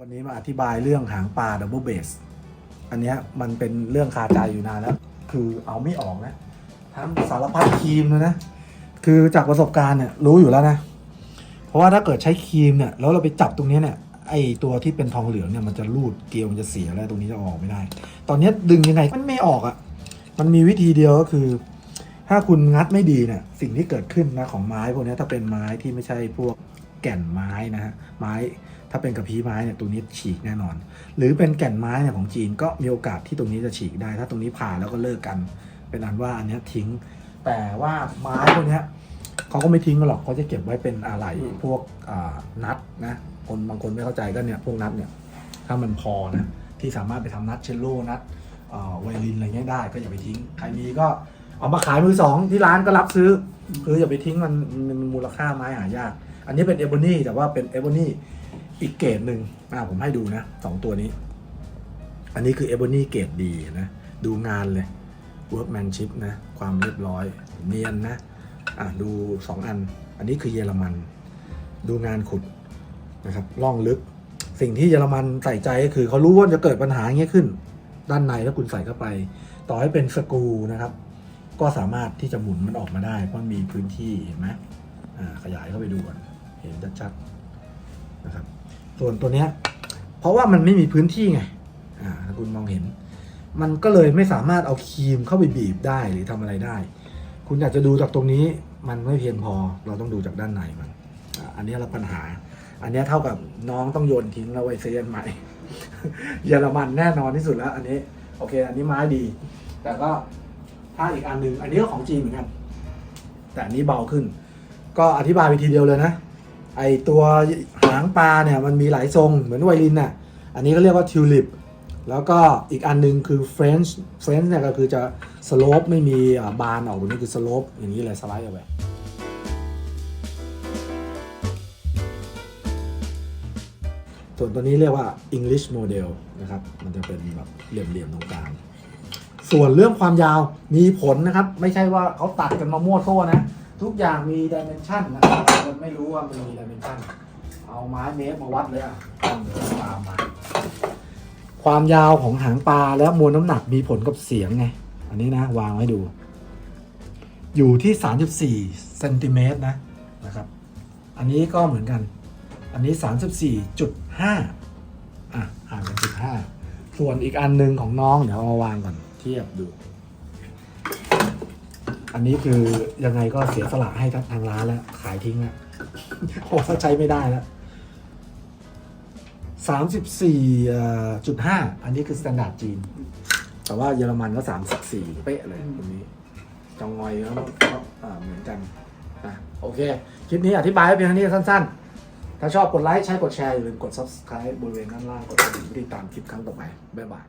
วันนี้มาอธิบายเรื่องหางปลาดับเบิลเบส อันนี้มันเป็นเรื่องคาใจอยู่นานแล้ว คือเอาไม่ออกนะทั้งสารพัดครีมเลยนะ คือจากประสบการณ์เนี่ยรู้อยู่แล้วนะ เพราะว่าถ้าเกิดใช้ครีมเนี่ยแล้วเราไปจับตรงนี้เนี่ยไอตัวที่เป็นทองเหลืองเนี่ยมันจะรูดเกลียวมันจะเสียแล้วตรงนี้จะออกไม่ได้ ตอนนี้ดึงยังไงมันไม่ออกอะ่ะ มันมีวิธีเดียวก็คือ ถ้าคุณงัดไม่ดีเนี่ยสิ่งที่เกิดขึ้นนะของไม้พวกนี้ถ้าเป็นไม้ที่ไม่ใช่พวกแก่นไม้นะฮะไม้าเป็นกระพี้ไม้เนี่ยตรงนี้ฉีกแน่นอน หรือเป็นแก่นไม้เนี่ยของจีนก็มีโอกาสที่ตรงนี้จะฉีกได้ ถ้าตรงนี้ผ่าแล้วก็เลิกกัน เป็นอันว่าอันเนี้ยทิ้ง แต่ว่าไม้พวกเนี้ยเขาก็ไม่ทิ้งกันหรอกเขาจะเก็บไว้เป็นอะไหล่พวกอ่านัดนะคนบางคนไม่เข้าใจก็เนี่ยพวกนัดเนี่ยถ้ามันพอนะที่สามารถไปทำนัดเชลโลนัดเอ่อไวโอลินอะไรเงี้ยได้ก็อย่าไปทิ้ง ใครมีก็เอามาขายมือสองที่ร้านก็รับซื้อ คืออย่าไปทิ้งมันมันมันมูลค่าไม้หายาก อันนี้เป็นเอ b บ n นี่แต่ว่าเป็นเอ b บ n นี่ อีกเกรดหนึ่งอ่าผมให้ดูนะสองตัวนี้ อันนี้คือเอ b บ n นี่เกรดดีนะ ดูงานเลย workmanship นะ ความเรียบร้อย เนียนนะ อะดูสองอัน อันนี้คือเยอรมัน ดูงานขุดนะครับล่องลึก สิ่งที่เยอรมันใส่ใจก็คือเขารู้ว่าจะเกิดปัญหาอย่างเงี้ยขึ้น ด้านในถ้าคุณใส่เข้าไป ต่อให้เป็นสกรูนะครับ ก็สามารถที่จะหมุนมันออกมาได้ เพราะมีพื้นที่เห็นไหมอ่าขยายเข้าไปดูก่อนเห็นชัดๆนะครับ ส่วนตัวเนี้ย เพราะว่ามันไม่มีพื้นที่ไง อ่าถ้าคุณมองเห็น มันก็เลยไม่สามารถเอาครีมเข้าไปบีบได้หรือทำอะไรได้ คุณอยากจะดูจากตรงนี้มันไม่เพียงพอ เราต้องดูจากด้านในมัน อันนี้เราปัญหา อันนี้เท่ากับน้องต้องโยนทิ้งแล้วไว้ซื้ออันใหม่ เยอรมันแน่นอนที่สุดแล้ว อันนี้โอเค อันนี้ไม้ดี แต่ก็ถ้าอีกอันหนึ่งอันนี้ก็ของจีนเหมือนกัน แต่อันนี้เบาขึ้น ก็อธิบายไปทีเดียวเลยนะ ไอตัวหางปลาเนี่ยมันมีหลายทรงเหมือนไวลินน่ะ อันนี้ก็เรียกว่าทิวลิป แล้วก็อีกอันหนึงคือเฟรนช์เฟรนช์เนี่ยก็คือจะสโลปไม่มีบานออกตรงนี้คือสโลปอย่างนี้เลยสไลด์ออกไปส่วนตัวนี้เรียกว่า English Model นะครับ มันจะเป็นแบบเหลี่ยมๆตรงกลาง ส่วนเรื่องความยาวมีผลนะครับ ไม่ใช่ว่าเขาตัดกันมามั่วโซ่นะ ทุกอย่างมีดิเมนชันนะครับคนไม่รู้ว่ามันมีดิเมนชันเอาไม้เมตรมาวัดเลยอะตั้งตามมา ความยาวของหางปลาและมวลน้ำหนักมีผลกับเสียงไง อันนี้นะ วางไว้ดู อยู่ที่ 34เซนติเมตรนะนะครับ อันนี้ก็เหมือนกัน อันนี้ 34.5 อะห่างกันจุดห้าส่วนอีกอันหนึ่งของน้องเดี๋ยวเอาวางก่อนเทียบดู อันนี้คือยังไงก็เสียสละให้ทางร้านแล้ว ขายทิ้งแล้วโอ้ถ้าใช้ไม่ได้แล้วสามสิบสี่จุดห้าอันนี้คือสแตนดาร์ดจีน แต่ว่าเยอรมันก็สามสิบสี่เป๊ะเลยตรงนี้จองงอยก็ก็อ่าเหมือนกันอะโอเค คลิปนี้อธิบายไว้เพียงเท่านี้สั้นๆ ถ้าชอบกดไลค์ ใช้กดแชร์อย่าลืมกด subscribe บริเวณด้านล่าง กดกระดิ่งเพื่อติดตามคลิปครั้งต่อไป บ๊ายบาย